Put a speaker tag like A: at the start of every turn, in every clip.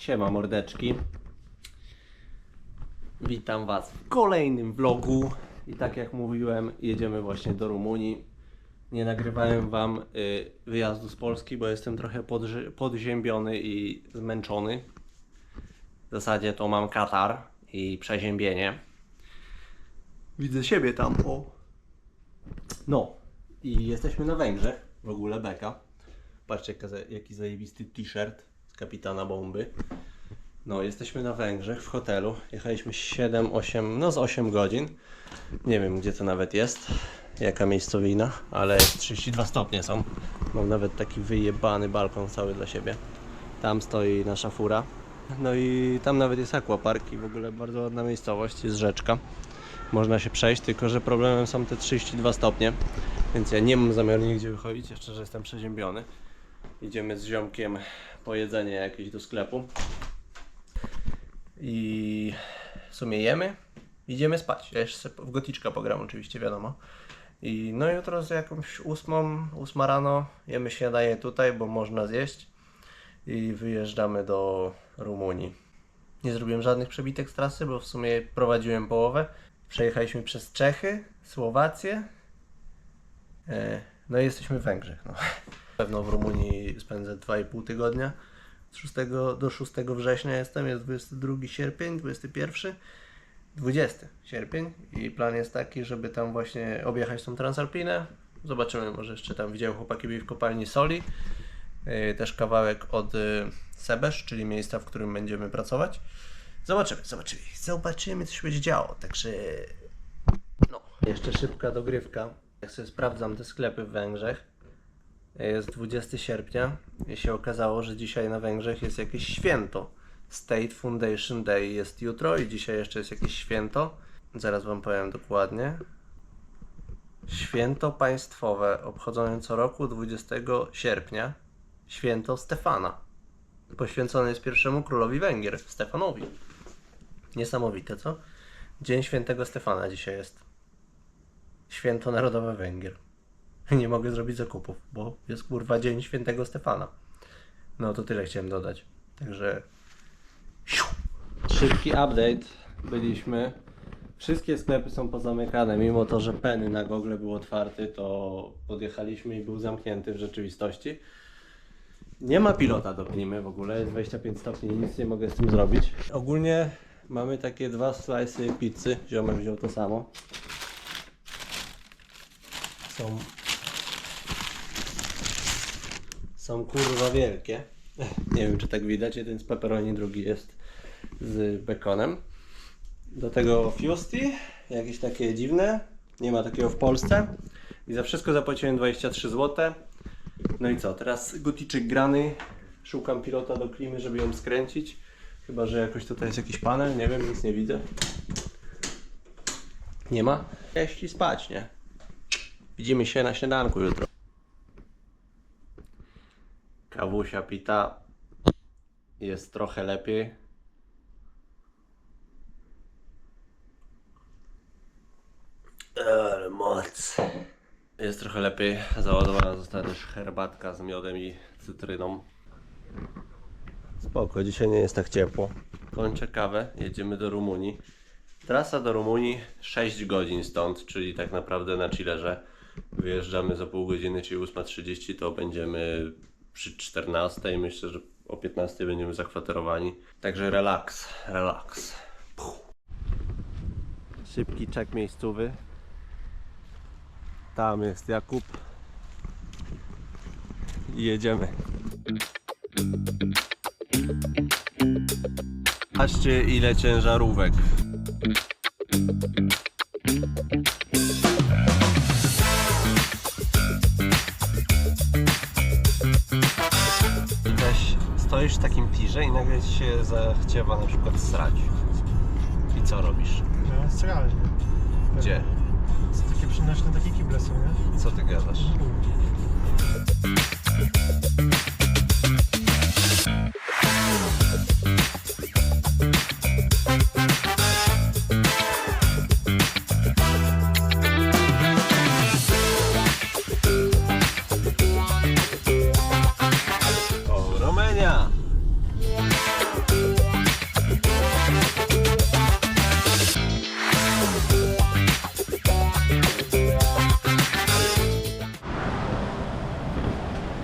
A: Siema mordeczki. Witam Was w kolejnym vlogu. I tak jak mówiłem, jedziemy właśnie do Rumunii. Nie nagrywałem Wam y, wyjazdu z Polski, bo jestem trochę podziębiony i zmęczony. W zasadzie to mam katar i przeziębienie. Widzę siebie tam, o. No, i jesteśmy na Węgrzech, w ogóle beka. Patrzcie jaki zajebisty t-shirt kapitana bomby. No, jesteśmy na Węgrzech w hotelu. Jechaliśmy 7, 8, no z 8 godzin. Nie wiem gdzie to nawet jest, jaka miejscowina, ale 32 stopnie są. Mam nawet taki wyjebany balkon cały dla siebie. Tam stoi nasza fura. No i tam nawet jest aquapark i w ogóle bardzo ładna miejscowość, jest rzeczka. Można się przejść, tylko że problemem są te 32 stopnie, więc ja nie mam zamiaru nigdzie wychodzić, jeszcze że jestem przeziębiony. Idziemy z ziomkiem po jedzenie jakieś do sklepu. I w sumie jemy, idziemy spać. Ja jeszcze w goticzka pogram oczywiście, wiadomo. I no jutro z jakąś ósmą, ósma rano jemy śniadaje tutaj, bo można zjeść. I wyjeżdżamy do Rumunii. Nie zrobiłem żadnych przebitek z trasy, bo w sumie prowadziłem połowę. Przejechaliśmy przez Czechy, Słowację. E, No i jesteśmy w Węgrzech. No. Pewno w Rumunii spędzę 2,5 tygodnia. Z 6 do 6 września jestem, jest 22 sierpień, 21, 20 sierpień i plan jest taki, żeby tam właśnie objechać tą Transalpinę. Zobaczymy, może jeszcze tam widziałem chłopaki byli w kopalni soli. Yy, Też kawałek od y, Sebesz, czyli miejsca, w którym będziemy pracować. Zobaczymy, zobaczymy, zobaczymy co się będzie działo, także no. Jeszcze szybka dogrywka. Jak sobie sprawdzam te sklepy w Węgrzech, jest 20 sierpnia i się okazało, że dzisiaj na Węgrzech jest jakieś święto. State Foundation Day jest jutro i dzisiaj jeszcze jest jakieś święto. Zaraz Wam powiem dokładnie. Święto państwowe obchodzone co roku 20 sierpnia. Święto Stefana. Poświęcone jest pierwszemu królowi Węgier, Stefanowi. Niesamowite, co? Dzień świętego Stefana dzisiaj jest. Święto Narodowe Węgier. Nie mogę zrobić zakupów, bo jest kurwa dzień świętego Stefana. No to tyle chciałem dodać. Także. Szybki update. Byliśmy. Wszystkie sklepy są pozamykane, mimo to, że Penny na Google był otwarty, to podjechaliśmy i był zamknięty w rzeczywistości. Nie ma pilota do klimy w ogóle, jest 25 stopni, nic nie mogę z tym zrobić. Ogólnie mamy takie dwa slice'y pizzy, ziomek wziął to samo. Są są kurwa wielkie. Nie wiem czy tak widać, jeden z pepperoni, drugi jest z bekonem. Do tego Fusti, jakieś takie dziwne, nie ma takiego w Polsce. I za wszystko zapłaciłem 23 zł. No i co, teraz goticzek grany. Szukam pilota do klimy, żeby ją skręcić. Chyba, że jakoś tutaj jest jakiś panel, nie wiem, nic nie widzę. Nie ma? Jeśli spać, nie? Widzimy się na śniadanku jutro. Kawusia pita. Jest trochę lepiej. Ale moc. Jest trochę lepiej. Załadowana została też herbatka z miodem i cytryną. Spoko, dzisiaj nie jest tak ciepło. Kończę kawę, jedziemy do Rumunii. Trasa do Rumunii 6 godzin stąd, czyli tak naprawdę na chillerze. Wyjeżdżamy za pół godziny, czyli 8.30 to będziemy przy 14. Myślę, że o 15 będziemy zakwaterowani. Także relaks, relaks. Szybki czek miejscowy. Tam jest Jakub. I jedziemy. Patrzcie ile ciężarówek. I nagle ci się zachciewa na przykład srać. I co robisz?
B: No, nie?
A: Gdzie?
B: To takie przynośne takie kible są, nie?
A: Co ty gadasz?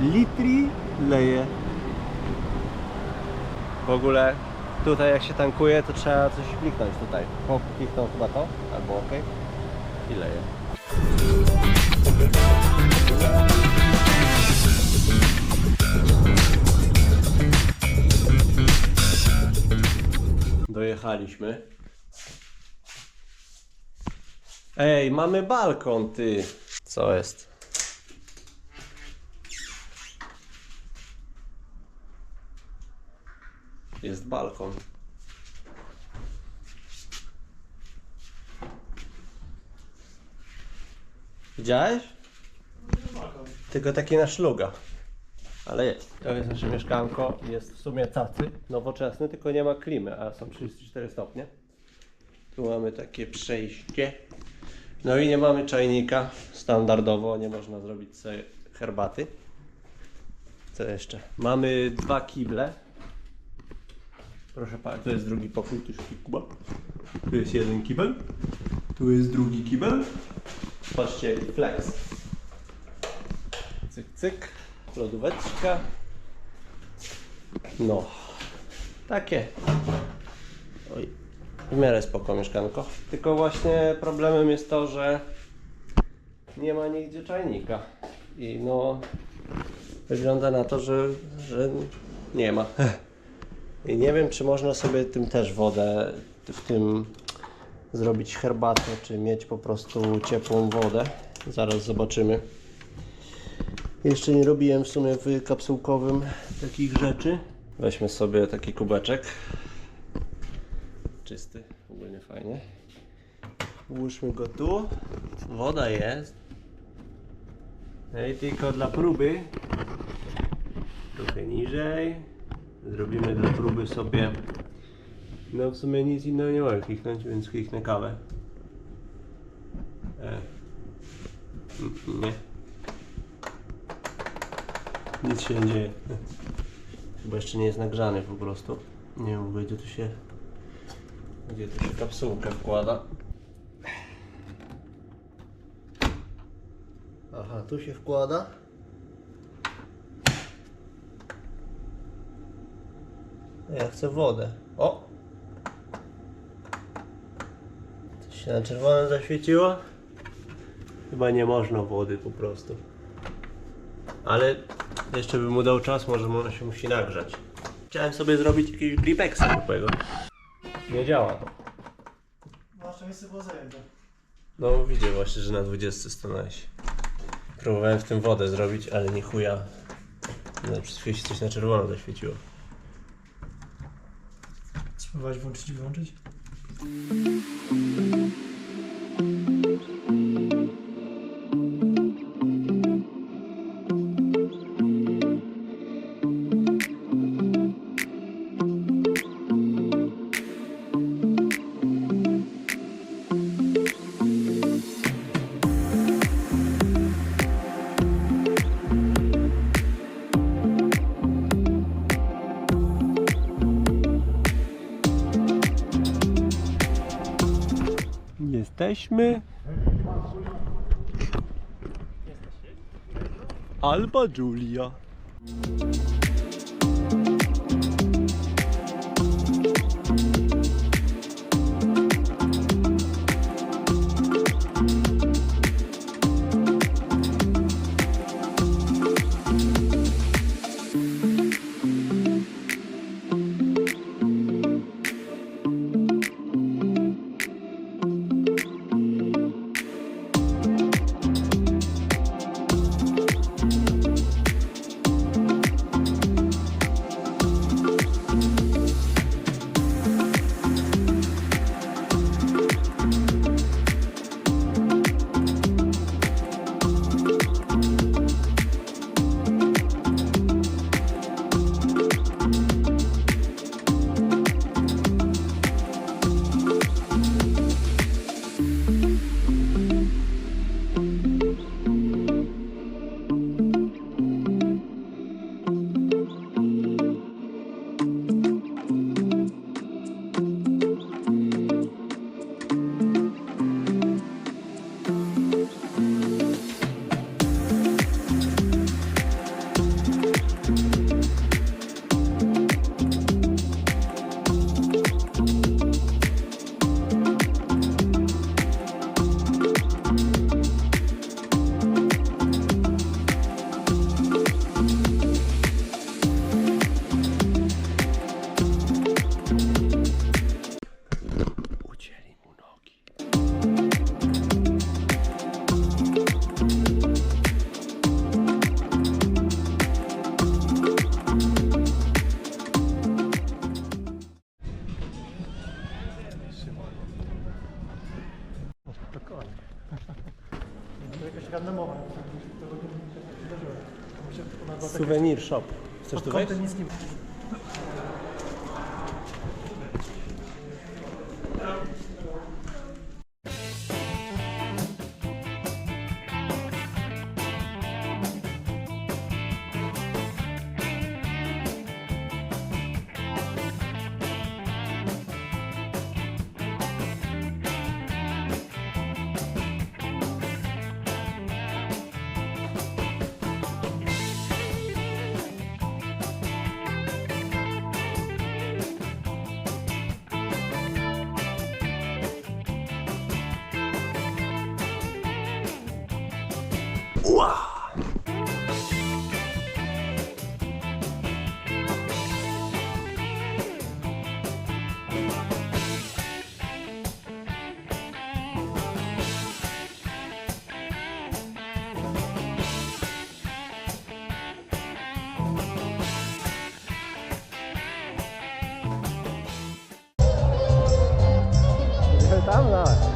A: Litri leje. W ogóle tutaj jak się tankuje, to trzeba coś kliknąć tutaj. Kliknął chyba to, albo ok i leje. Dojechaliśmy. Ej, mamy balkon, ty. Co jest? Jest balkon. Widziałeś? Tylko taki na szluga. Ale jest. To jest nasze mieszkanko. Jest w sumie cacy, nowoczesny, tylko nie ma klimy, a są 34 stopnie. Tu mamy takie przejście. No i nie mamy czajnika. Standardowo nie można zrobić sobie herbaty. Co jeszcze? Mamy dwa kible. Proszę pana, tu jest drugi pokój, tu śpi Kuba. Tu jest jeden kibel. Tu jest drugi kibel. Patrzcie, flex. Cyk, cyk. Lodóweczka. No. Takie. Oj. W miarę spoko mieszkanko. Tylko właśnie problemem jest to, że nie ma nigdzie czajnika. I no wygląda na to, że, że nie ma. I nie wiem, czy można sobie tym też wodę w tym zrobić herbatę, czy mieć po prostu ciepłą wodę. Zaraz zobaczymy. Jeszcze nie robiłem w sumie w kapsułkowym takich rzeczy. Weźmy sobie taki kubeczek. Czysty, ogólnie fajnie. Włóżmy go tu. Woda jest. No i tylko dla próby. Trochę niżej. Zrobimy dla próby sobie. No w sumie nic innego nie mogę kliknąć, więc kliknę kawę. E. Mm, Nie. Nic się nie dzieje. Chyba jeszcze nie jest nagrzany po prostu. Nie wiem gdzie tu się. Gdzie tu się kapsułka wkłada. Aha, tu się wkłada. Ja chcę wodę. O! Coś się na czerwono zaświeciło? Chyba nie można wody po prostu. Ale jeszcze bym mu dał czas, może ona się musi nagrzać. Chciałem sobie zrobić jakiegoś gripexa zwykłego. Nie działa to.
B: Nasze miejsce było zajęte.
A: No widzę właśnie, że na 20 stanąłeś. Próbowałem w tym wodę zrobić, ale nie chuja. No, przez chwilę się coś na czerwono zaświeciło.
B: Spróbować włączyć i wyłączyć?
A: Jesteśmy. Alba Julia.
C: randomowa,
A: to, to, to, 우와! 땀나.